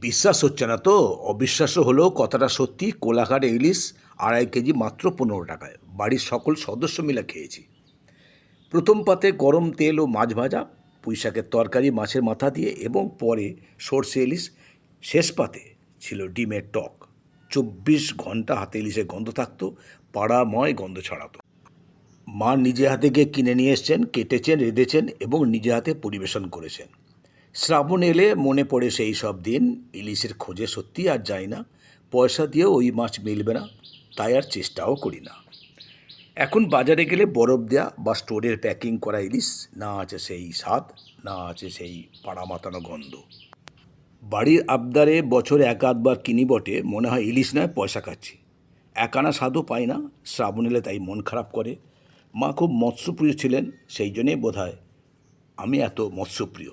বিশ্বাস হচ্ছে না তো? অবিশ্বাস্য হলেও কথাটা সত্যি। কোলাঘাট ইলিশ আড়াই কেজি মাত্র পনেরো টাকায়। বাড়ির সকল সদস্য মিলে খেয়েছি। প্রথম পাতে গরম তেল ও মাছ ভাজা, পুঁইশাকের তরকারি মাছের মাথা দিয়ে এবং পরে সর্ষে ইলিশ। শেষ পাতে ছিল ডিমের টক। চব্বিশ ঘণ্টা হাতে ইলিশের গন্ধ থাকতো, পাড়াময় গন্ধ ছড়াতো। মা নিজে হাতে গিয়ে কিনে নিয়ে এসছেন, কেটেছেন, রেঁধেছেন এবং নিজে হাতে পরিবেশন করেছেন। শ্রাবণ এলে মনে পড়ে সেই সব দিন। ইলিশের খোঁজে সত্যি আর যাই না। পয়সা দিয়েও ওই মাছ মিলবে না। তাই আর চেষ্টাও করি না। এখন বাজারে গেলে বরফ দেওয়া বা স্টোরের প্যাকিং করা ইলিশ, না আছে সেই স্বাদ, না আছে সেই পাড়া মাতানো গন্ধ। বাড়ির আবদারে বছরে এক আধবার কিনি বটে, মনে হয় ইলিশ নয়, পয়সা খাচ্ছি। একানা স্বাদও পাই না শ্রাবণ এলে তাই মন খারাপ করে। মা খুব মৎস্যপ্রিয় ছিলেন, সেই জন্যে বোধ আমি এত মৎস্যপ্রিয়।